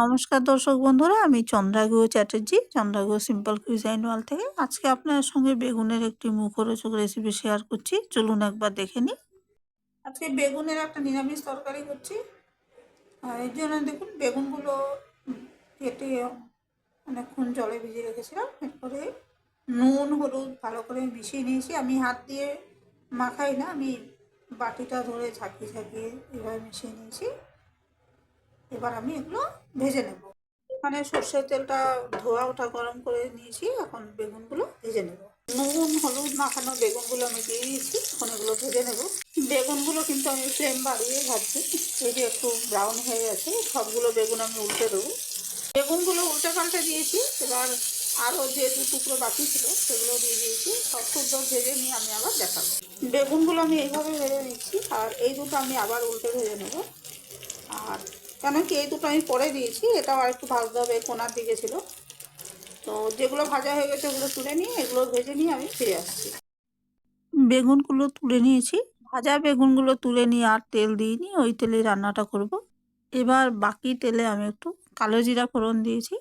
নমস্কার দর্শক বন্ধুরা, আমি চন্দ্রাগুহ চ্যাটার্জি চন্দ্রাগুহ সিম্পল কুইজাইন ওয়াল থেকে। আজকে আপনার সঙ্গে বেগুনের একটি মুখরোচক রেসিপি শেয়ার করছি। চলুন একবার দেখে নিই। আজকে বেগুনের একটা নিরামিষ তরকারি করছি। আর এর জন্য দেখুন, বেগুনগুলো কেটে অনেকক্ষণ জলে ভিজিয়ে রেখেছিলাম। এরপরে নুন, হলুদ ভালো করে মিশিয়ে নিয়েছি। আমি হাত দিয়ে মাখাই না, আমি বাটিটা ধরে ঝাঁকিয়ে ঝাঁকিয়ে এভাবে মিশিয়ে নিয়েছি। এবার আমি এগুলো ভেজে নেব। মানে সর্ষের তেলটা ধোয়া ওঠা গরম করে নিয়েছি, এখন বেগুনগুলো ভেজে নেব। নুন, হলুদ মাখানো বেগুনগুলো আমি দিয়ে দিয়েছি, এখন এগুলো ভেজে নেব। বেগুনগুলো কিন্তু আমি ফ্লেম বাড়িয়ে ভাজছি, এই যে একটু ব্রাউন হয়ে গেছে, সবগুলো বেগুন আমি উল্টে দেবো। বেগুনগুলো উল্টে পাল্টে দিয়েছি, এবার আরও যে দু টুকরো বাকি ছিল, সেগুলো দিয়ে দিয়েছি, সব শুদ্ধ ভেজে নিয়ে আমি আবার দেখাবো। বেগুনগুলো আমি এইভাবে ভেজে নিচ্ছি, আর এই দুটো আমি আবার উল্টে ভেজে নেব। আর কেন কি এই দুটো আমি পরে দিয়েছি এটাও আর একটু ভাজতে হবে কোনার দিকে ছিল। তো যেগুলো ভাজা হয়ে গেছে ওগুলো তুলে নিয়ে, এগুলো ভেজে নিয়ে আমি ফিরে আসছি। বেগুনগুলো তুলে নিয়েছি। ভাজা বেগুনগুলো তুলে নিয়ে আর তেল দিইনি, ওই তেলেই রান্নাটা করব। এবার বাকি তেলে আমি একটু কালো জিরা ফোড়ন দিয়েছি।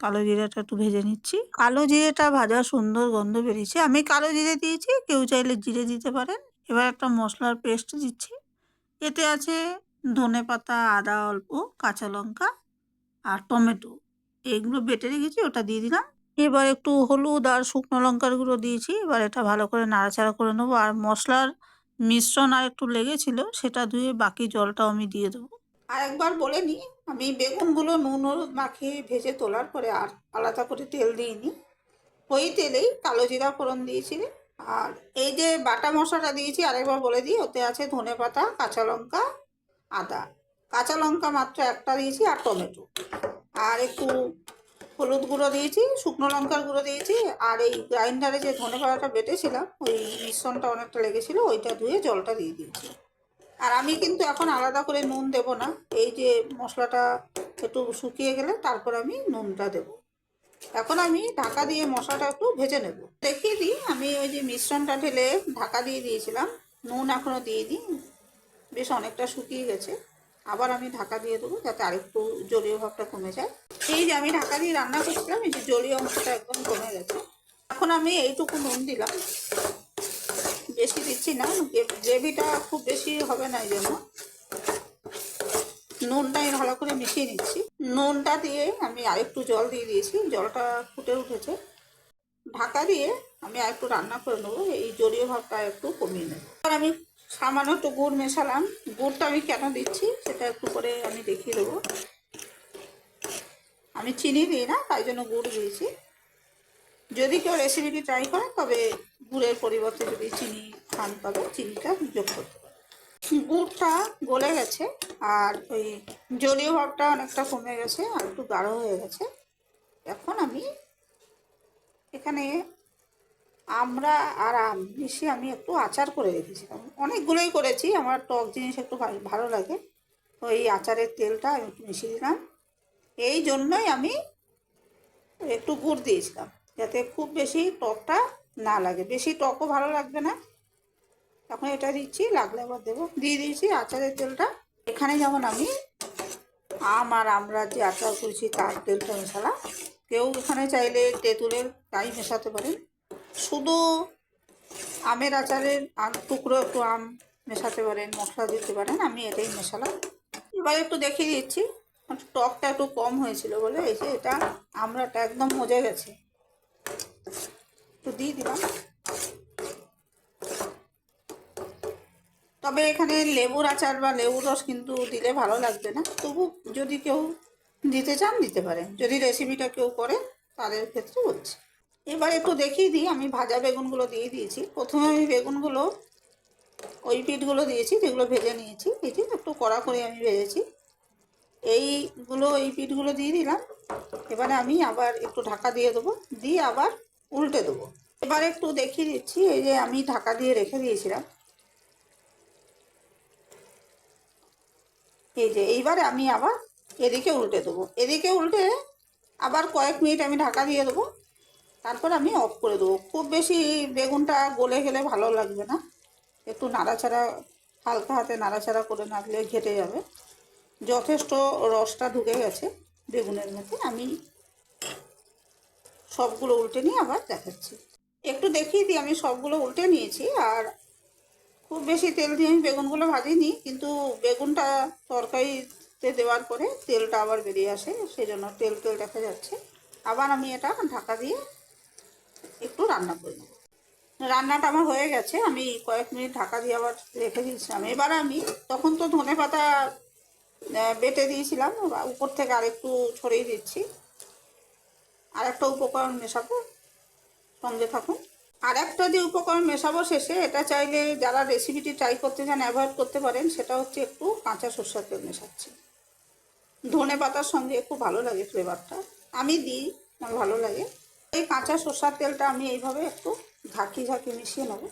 কালো জিরাটা একটু ভেজে নিচ্ছি। কালো জিরেটা ভাজা সুন্দর গন্ধ বেরিয়েছে। আমি কালো জিরে দিয়েছি, কেউ চাইলে জিরে দিতে পারেন। এবার একটা মশলার পেস্ট দিচ্ছি। এতে আছে ধনে পাতা, আদা অল্প, কাঁচা লঙ্কা আর টমেটো। এগুলো বেটে রেখেছি, ওটা দিয়ে দিলাম। এবার একটু হলুদ আর শুকনো লঙ্কার গুঁড়ো দিয়েছি। এবার এটা ভালো করে নাড়াচাড়া করে নেব। আর মশলার মিশ্রণ আর একটু লেগেছিল, সেটা ধুয়ে বাকি জলটাও আমি দিয়ে দেবো। আর একবার বলে নিই, আমি বেগুনগুলো নুন হলুদ মাখিয়ে ভেজে তোলার পরে আর আলাদা করে তেল দিইনি ওই তেলেই কালো জিরা ফোড়ন দিয়েছি। আর এই যে বাটা মশলাটা দিয়েছি, আরেকবার বলে দিই, ওতে আছে ধনে পাতা, কাঁচা লঙ্কা আদা। কাঁচা লঙ্কা মাত্র একটা দিয়েছি আর টমেটো। আর একটু হলুদ গুঁড়ো দিয়েছি, শুকনো লঙ্কার গুঁড়ো দিয়েছি, আর এই গ্রাইন্ডারে যে ধনে পাতাটা বেটেছিলাম, ওই মিশ্রণটা অনেকটা লেগেছিলো, ওইটা ধুয়ে জলটা দিয়ে দিয়েছি। আর আমি কিন্তু এখন আলাদা করে নুন দেব না, এই যে মশলাটা একটু শুকিয়ে গেলে তারপর আমি নুনটা দেব। এখন আমি ঢাকা দিয়ে মশলাটা একটু ভেজে নেব। দেখিয়ে দিই, আমি ওই যে মিশ্রণটা ঢেলে ঢাকা দিয়ে দিয়েছিলাম, নুন এখনও দিয়ে দিই বেশ অনেকটা শুকিয়ে গেছে। আবার আমি ঢাকা দিয়ে দেবো যাতে আরেকটু জলীয় ভাবটা কমে যায়। এই যে আমি ঢাকা দিয়ে রান্না করছিলাম, এই যে জলীয় অংশটা একদম কমে গেছে। এখন আমি এইটুকু নুন দিলাম। বেশি দিচ্ছি না গ্রেভিটা খুব বেশি হবে না এই জন্য। নুনটা ভালো করে মিশিয়ে নিচ্ছি। নুনটা দিয়ে আমি আরেকটু জল দিয়ে দিয়েছি, জলটা ফুটে উঠেছে। ঢাকা দিয়ে আমি আরেকটু রান্না করে নেব, এই জলীয় ভাবটা একটু কমিয়ে নেব। আমি সামান্য একটু গুড় মেশালাম। গুড়টা আমি কেন দিচ্ছি সেটা একটু করে আমি দেখিয়ে দেবো। আমি চিনি দিই না, তাই জন্য গুড় দিয়েছি। যদি কেউ রেসিপিটি ট্রাই করে, তবে গুড়ের পরিবর্তে যদি চিনি খান, তবে চিনিটা যোগ করতে গুড়টা গলে গেছে, আর ওই জলীয় ভাবটা অনেকটা কমে গেছে, আর একটু গাঢ় হয়ে গেছে। এখন আমি এখানে আমরা আর আম মিশিয়ে আমি একটু আচার করে রেখেছিলাম। অনেকগুলোই করেছি, আমার টক জিনিস একটু ভালো লাগে। তো এই আচারের তেলটা আমি একটু মিশিয়ে দিলাম। এই জন্যই আমি একটু গুড় দিয়েছিলাম, যাতে খুব বেশি টকটা না লাগে। বেশি টকও ভালো লাগবে না। এখন এটা দিচ্ছি, লাগলে আবার দেবো। দিয়ে দিয়েছি আচারের তেলটা। এখানে যেমন আমি আম আর আমরা যে আচার করেছি, তার তেলটা মেশালাম। কেউ এখানে চাইলে তেঁতুলের তাই মেশাতে পারেন। শুধু আমের আচারের আম টুকরো একটু আম মেশাতে পারেন, মশলা দিতে পারেন, আমি এটাই মেশালাম। এবার একটু দেখিয়ে দিচ্ছি টকটা একটু কম হয়েছিল বলে, এই যে এটা আমরাটা একদম মজে গেছে। একটু দিয়ে দিলাম। তবে এখানে লেবুর আচার বা লেবুর রস কিন্তু দিলে ভালো লাগবে না। তবু যদি কেউ দিতে চান, দিতে পারেন। যদি রেসিপিটা কেউ করে, তাদের ক্ষেত্রে বলছি এবার একটু দেখিয়ে দিই, আমি ভাজা বেগুনগুলো দিয়ে দিয়েছি। প্রথমে আমি বেগুনগুলো, ওই পিঠগুলো দিয়েছি, যেগুলো ভেজে নিয়েছি। যে একটু কড়া করে আমি ভেজেছি। এইগুলো, এই পিঠগুলো দিয়ে দিলাম। এবারে আমি আবার একটু ঢাকা দিয়ে দেবো, দিয়ে আবার উল্টে দেবো। এবার একটু দেখিয়ে দিচ্ছি, এই যে আমি ঢাকা দিয়ে রেখে দিয়েছিলাম। এই যে, এইবারে আমি আবার এদিকে উল্টে দেবো। এদিকে উল্টে আবার কয়েক মিনিট আমি ঢাকা দিয়ে দেবো। তারপর আমি অফ করে দেবো। খুব বেশি বেগুনটা গলে গেলে ভালো লাগবে না। একটু নাড়াচাড়া, হালকা হাতে নাড়াচাড়া করে নাড়লে ঘেটে যাবে। যথেষ্ট রসটা ঢুকে গেছে বেগুনের মধ্যে। আমি সবগুলো উল্টে নিয়ে আবার দেখাচ্ছি। একটু দেখিয়ে দিই, আমি সবগুলো উল্টে নিয়েছি। আর খুব বেশি তেল দিয়ে আমি বেগুনগুলো ভাজিনি, কিন্তু বেগুনটা তরকারিতে দেওয়ার পরে তেলটা আবার বেরিয়ে আসে সেই জন্য তেল তেল দেখা যাচ্ছে। আবার আমি এটা ঢাকা দিয়ে একটু রান্না করে নেব। রান্নাটা আমার হয়ে গেছে, আমি কয়েক মিনিট ঢাকা দিয়ে আবার রেখে দিয়েছিলাম। এবার আমি, তখন তো ধনে পাতা বেটে দিয়েছিলাম উপর থেকে আরেকটু ছড়িয়ে দিচ্ছি। আর একটা উপকরণ মেশাবো, সঙ্গে থাকুন। আর একটা যে উপকরণ মেশাবো শেষে, এটা চাইলে যারা রেসিপিটি ট্রাই করতে চান অ্যাভয়েড করতে পারেন, সেটা হচ্ছে একটু কাঁচা সরষের তেল মেশাচ্ছি। ধনে পাতার সঙ্গে খুব ভালো লাগে ফ্লেভারটা আমি দিই, আমার ভালো লাগে। এই কাঁচা সরষার তেলটা আমি এইভাবে একটু ঝাঁকি ঝাঁকি মিশিয়ে নেব।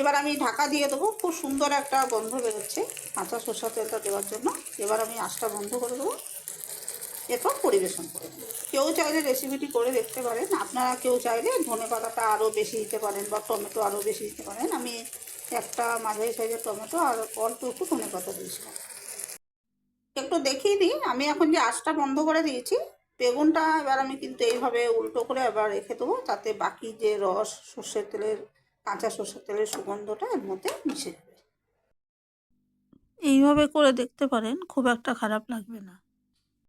এবার আমি ঢাকা দিয়ে দেবো, খুব সুন্দর একটা গন্ধ বেরোচ্ছে কাঁচা সরষার তেলটা দেওয়ার জন্য। এবার আমি আঁচটা বন্ধ করে দেবো। এরপর পরিবেশন করে দেবো কেউ চাইলে রেসিপিটি করে দেখতে পারেন। আপনারা কেউ চাইলে ধনে পাতাটা আরও বেশি দিতে পারেন বা টমেটো আরও বেশি দিতে পারেন। আমি একটা মাঝারি সাইজের টমেটো আর অল্প একটু ধনে পাতা দিয়েছিলাম। একটু দেখিয়ে দিই, আমি এখন যে আঁচটা বন্ধ করে দিয়েছি বেগুনটা এবার আমি কিন্তু এইভাবে উল্টো করে এবার রেখে দেবো। তাতে বাকি যে রস, সর্ষের তেলের, কাঁচা সর্ষের তেলের সুগন্ধটা এর মধ্যে মিশে যাবে। এইভাবে করে দেখতে পারেন, খুব একটা খারাপ লাগবে না।